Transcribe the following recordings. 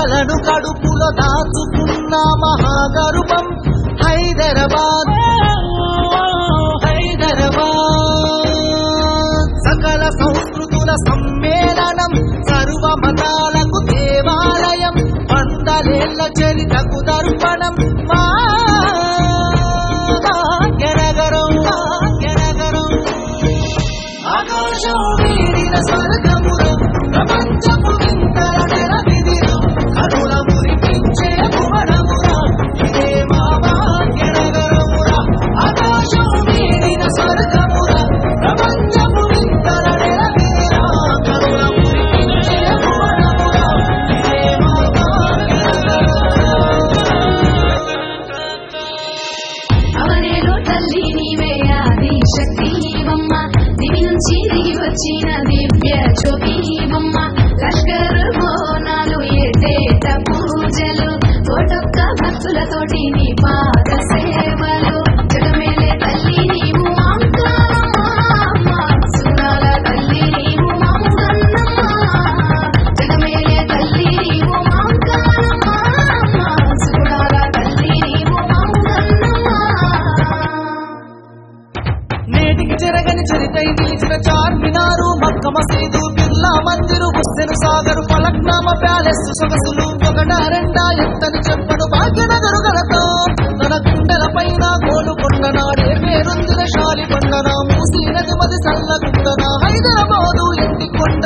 కలను కడుపులో దాచుకున్న మహాగర్భం హైదరాబాద్. హైదరాబాద్. సకల సంస్కృతుల సమ్మేళనం సర్వ మతాలకు దేవాలయం వందలేళ్ళ చరితకు దర్పణం. మా భాగ్యనగరం భాగ్యనగరం. ఆకాశం వీడిన బిర్లా మందిరు హుస్సెన్ సాగర్ ఫలక్నామ ప్యాలెస్ సొగసులు ఒకట రెండా ఎత్తని చెప్పడు భాగ్యనగరు గలతో తన గుండెల పైన గోలుకొండ నాడే పేరుందిన శాలి కొండన మూసి నది మది చల్లగుండన హైదరాబాదు ఇంటి కొండ.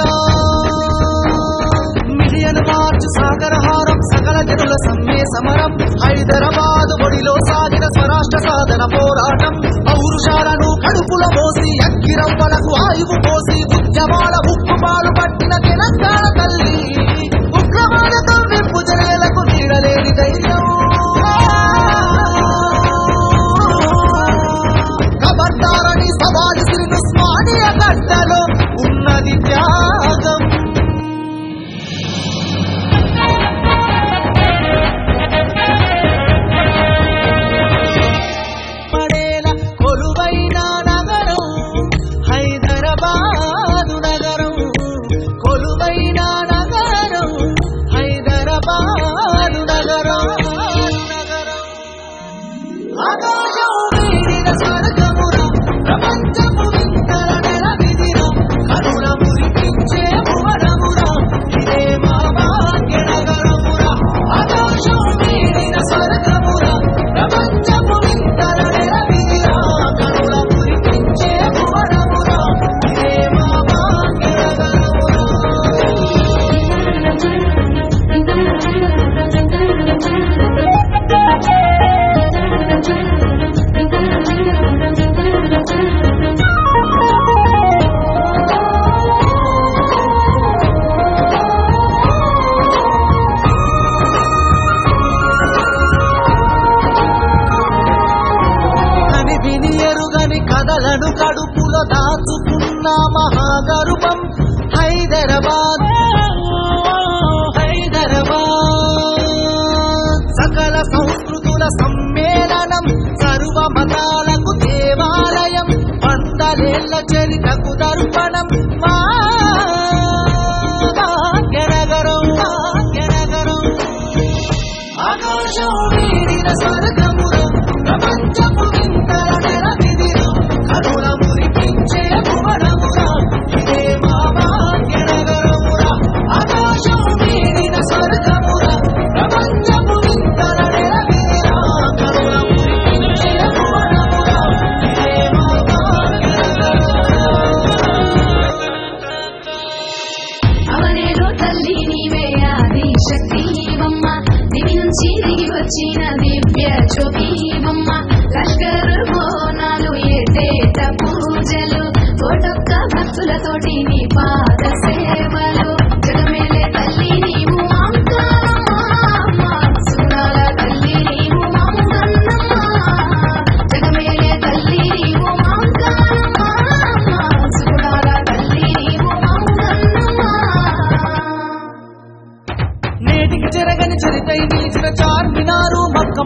మిలియన్ మార్చ్ సాగర హారం సకల జనుల సమ్మె సమరం హైదరాబాదు ఒడిలో సాగిన స్వరాష్ట్ర సాధన పోరాటం పౌరుషాలను కడుపుల మోసి అక్కిరవ్వలకు ఆయువు పోసి ఉద్యమాల ఉక్కుపాలు పట్టిన తెలంగాణ తల్లి. Let's go. విని ఎరుగని కథలను కడుపులో దాచుకున్న మహాగర్భం హైదరాబాద్. హైదరాబాద్. సకల సంస్కృతుల సమ్మేళనం సర్వ మతాలకు దేవాలయం. వందలేళ్ళ చరితకు దర్పణం. మా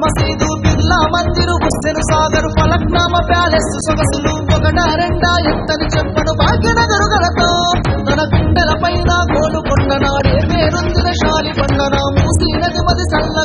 మసీదు బిర్లా మందిరు హుస్సెన్ సాగర్ ఫలక్నామ ప్యాలెస్ సొగసులు ఒకట రెండా ఎత్తని చెప్పను భాగ్యనగరు గలతో. తన గుండెల పైన గోలు కొండనాడే పేరుందిన శాలి పండన మూసీ నది మది చల్ల